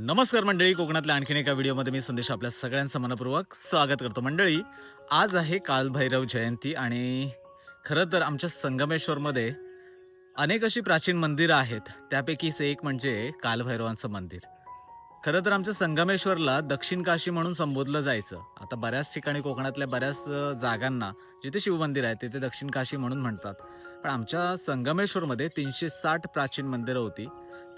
नमस्कार मंडळी कोकणातल्या आणखीन एका व्हिडिओमध्ये मी संदेश आपल्या सगळ्यांचं मनपूर्वक स्वागत करतो. मंडळी आज आहे कालभैरव जयंती आणि खरं तर आमच्या संगमेश्वरमध्ये अनेक अशी प्राचीन मंदिरं आहेत. त्यापैकीच एक म्हणजे कालभैरवांचं मंदिर. खरं तर आमच्या संगमेश्वरला दक्षिण काशी म्हणून संबोधलं जायचं. आता बऱ्याच ठिकाणी कोकणातल्या बऱ्याच जागांना जिथे शिवमंदिर आहे तिथे दक्षिण काशी म्हणून म्हणतात. पण आमच्या संगमेश्वरमध्ये तीनशे साठ प्राचीन मंदिरं होती.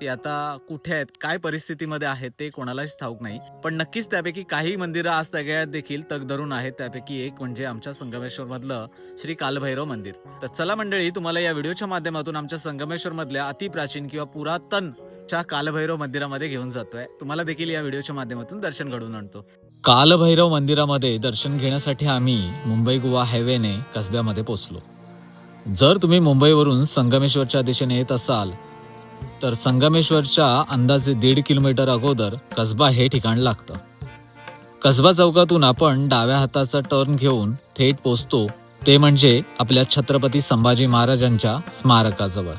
ती आता कुठे आहेत काय परिस्थितीमध्ये आहेत ते कोणालाच ठाऊक नाही. पण नक्कीच त्यापैकी काही मंदिरं आज सगळ्यात देखील तग धरून आहेत. त्यापैकी एक म्हणजे आमच्या संगमेश्वर मधलं श्री कालभैरव मंदिर. तर चला मंडळी तुम्हाला या व्हिडिओच्या माध्यमातून आमच्या संगमेश्वर मधल्या अतिप्राचीन किंवा पुरातन च्या कालभैरव मंदिरामध्ये घेऊन जातोय. तुम्हाला देखील या व्हिडिओच्या माध्यमातून दर्शन घडवून आणतो. कालभैरव मंदिरामध्ये दर्शन घेण्यासाठी आम्ही मुंबई गोवा हायवेने कसब्यामध्ये पोहोचलो जर तुम्ही मुंबईवरून संगमेश्वरच्या दिशेने येत असाल तर संगमेश्वरच्या अंदाजे दीड किलोमीटर अगोदर कसबा हे ठिकाण लागतं. कसबा चौकातून आपण डाव्या हाताचा टर्न घेऊन थेट पोचतो ते म्हणजे आपल्या छत्रपती संभाजी महाराजांच्या स्मारकाजवळ.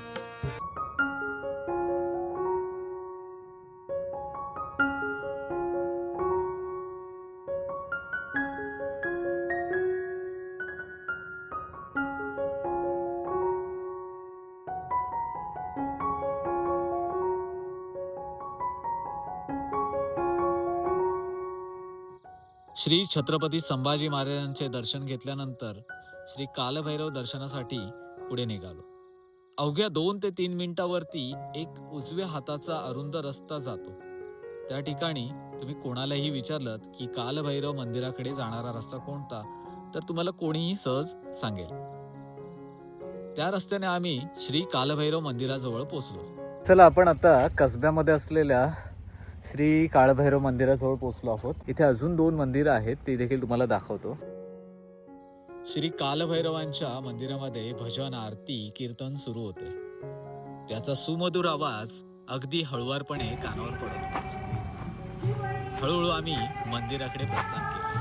श्री छत्रपती संभाजी महाराजांचे दर्शन घेतल्यानंतर श्री कालभैरव दर्शनासाठी पुढे निघालो. अवघ्या दोन ते तीन मिनिटावरती एक उजव्या हाताचा अरुंद रस्ता जातो. त्या ठिकाणी तुम्ही कोणालाही विचारलं की कालभैरव मंदिराकडे जाणारा रस्ता कोणता तर तुम्हाला कोणीही सहज सांगेल. त्या रस्त्याने आम्ही श्री कालभैरव मंदिराजवळ पोहोचलो चला आपण आता कसब्यामध्ये असलेल्या श्री काळभैरव मंदिराजवळ पोहोचलो आहोत. इथे अजून दोन मंदिरं आहेत ते देखील तुम्हाला दाखवतो. श्री कालभैरवांच्या मंदिरामध्ये भजन आरती कीर्तन सुरू होते. त्याचा सुमधुर आवाज अगदी हळुवारपणे कानावर पडत होता. हळूहळू आम्ही मंदिराकडे प्रस्थान केले.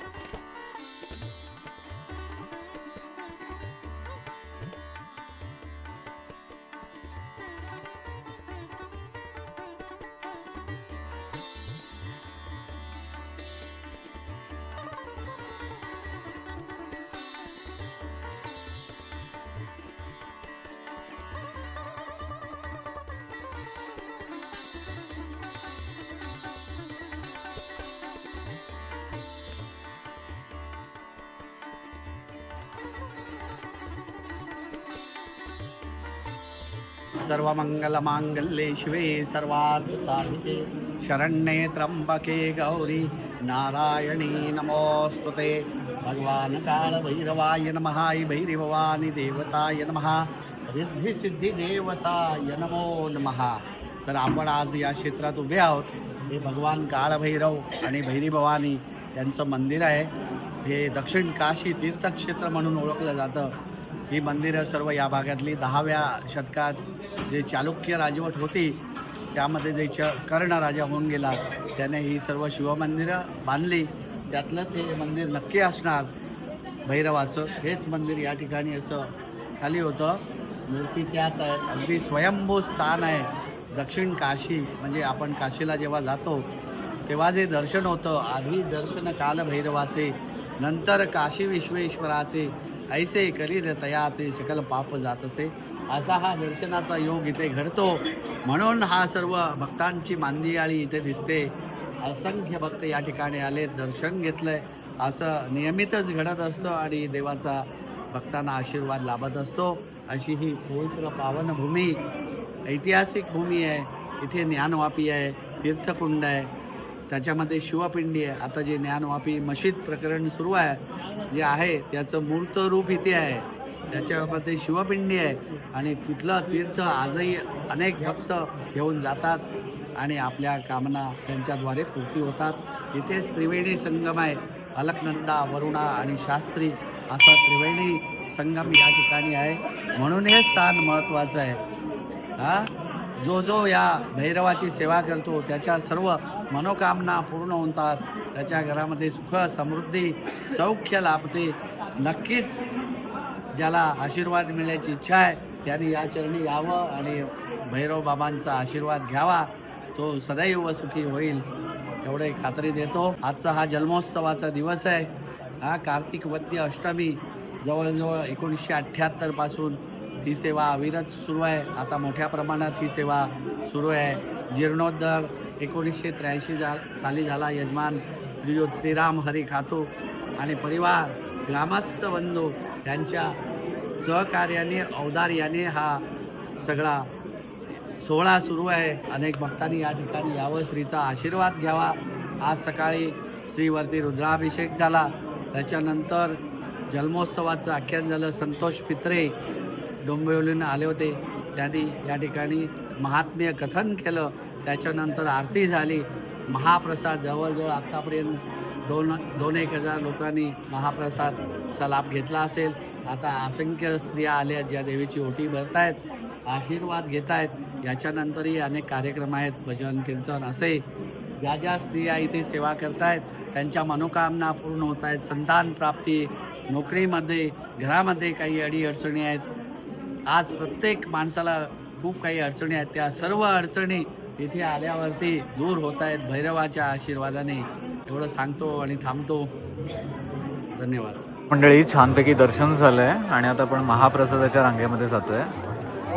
सर्वमङ्गलमाङ्गल्ये शिवे सर्वार्थसाधिके शरण्ये त्र्यम्बके गौरी नारायणी नमोऽस्तु ते। भगवान् कालभैरवाय नमः आई भैरभवानी देवताय नमः रिद्धिसिद्धिदेवताय नमो नमः। तर आपण आज या क्षेत्रात उभे आहोत हे भगवान काळभैरव आणि भैरीभवानी यांचं मंदिर आहे. हे दक्षिण काशी तीर्थक्षेत्र म्हणून ओळखलं जातं. ही मंदिरं सर्व या भागातली दहाव्या शतकात जे चालुक्य राजवट होती त्यामध्ये जे च कर्ण राजा होऊन गेला त्याने ही सर्व शिवमंदिरं बांधली. त्यातलंच हे मंदिर नक्की असणार भैरवाचं. हेच मंदिर या ठिकाणी असं खाली होतं. मूर्ती त्यात आहे. अगदी स्वयंभू स्थान आहे. दक्षिण काशी म्हणजे आपण काशीला जेव्हा जातो तेव्हा जे दर्शन होतं आधी दर्शन कालभैरवाचे नंतर काशी विश्वेश्वराचे ऐसे करीर तयाचे सकल पाप जात असे असा हा दर्शनाचा योग इथे घडतो. म्हणून हा सर्व भक्तांची मांदियाळी इथे दिसते. असंख्य भक्त या ठिकाणी आले दर्शन घेतलंय. असं नियमितच घडत असतं आणि देवाचा भक्तांना आशीर्वाद लाभत असतो. अशी ही पवित्र पावनभूमी ऐतिहासिक भूमी आहे. इथे ज्ञानवापी आहे तीर्थकुंड आहे. त्याच्यामध्ये शिवपिंडी आहे. आता जे ज्ञानवापी मशीद प्रकरण सुरू आहे जे आहे त्याचं मूर्त रूप इथे आहे. त्याच्यामध्ये शिवपिंडी आहे. आणि तिथलं तीर्थ आजही अनेक भक्त घेऊन जातात आणि आपल्या कामना त्यांच्याद्वारे पूर्ती होतात. इथेच त्रिवेणी संगम आहे. अलकनंदा वरुणा आणि शास्त्री असा त्रिवेणी संगम या ठिकाणी आहे. म्हणून हे स्थान महत्त्वाचं आहे. हा? जो जो या भैरवाची सेवा करतो त्याच्या सर्व मनोकामना पूर्ण होतात. त्याच्या घरामध्ये सुख समृद्धी सौख्य लाभते. नक्कीच ज्याला आशीर्वाद मिळण्याची इच्छा आहे त्याने या चरणी यावं आणि भैरव बाबांचा आशीर्वाद घ्यावा. तो सदैव सुखी होईल एवढे खात्री देतो. आजचा हा जन्मोत्सवाचा दिवस आहे. हा कार्तिक वद्य अष्टमी जवळजवळ एकोणीसशे अठ्ठ्याहत्तरपासून ही सेवा अविरत सुरू आहे. आता मोठ्या प्रमाणात ही सेवा सुरू आहे. जीर्णोद्धार एकोणीसशे त्र्याऐंशी जा साली झाला यजमान श्री श्रीराम हरी खातो आणि परिवार ग्रामस्थ बंधू यांच्या सहकार्याने औदार्याने हा सगळा सोहळा सुरू आहे. अनेक भक्तांनी या ठिकाणी यावं. श्रीचा आशीर्वाद घ्यावा. आज सकाळी श्रीवरती रुद्राभिषेक झाला. त्याच्यानंतर जन्मोत्सवाचं आख्यान झालं. संतोष पित्रे डोंबिवलीनं आले होते. त्यांनी या ठिकाणी महात्म्य कथन केलं. त्याच्यानंतर आरती झाली. महाप्रसाद जवळजवळ आत्तापर्यंत दोन दोन एक हजार लोकांनी महाप्रसादचा लाभ घेतला असेल. आता असंख्य स्त्रिया आल्या ज्या देवीची ओटी भरत आहेत आशीर्वाद घेत आहेत याच्यानंतरही अनेक कार्यक्रम आहेत भजन कीर्तन असे. ज्या ज्या स्त्रिया इथे सेवा करतायत त्यांच्या मनोकामना पूर्ण होत आहेत संतान प्राप्ती नोकरीमध्ये घरामध्ये काही अडीअडचणी आहेत. आज प्रत्येक माणसाला खूप काही अडचणी आहेत. त्या सर्व अडचणी इथे आल्यावरती दूर होत आहेत भैरवाच्या आशीर्वादाने. एवढं सांगतो आणि थांबतो. धन्यवाद. मंडळी छानपैकी दर्शन झालंय आणि आता आपण महाप्रसादाच्या रांगेमध्ये जातोय.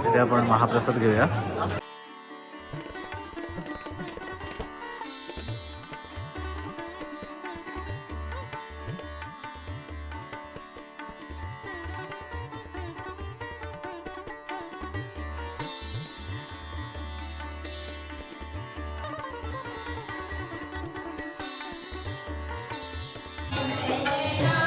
तिथे आपण महाप्रसाद घेऊया. Yeah.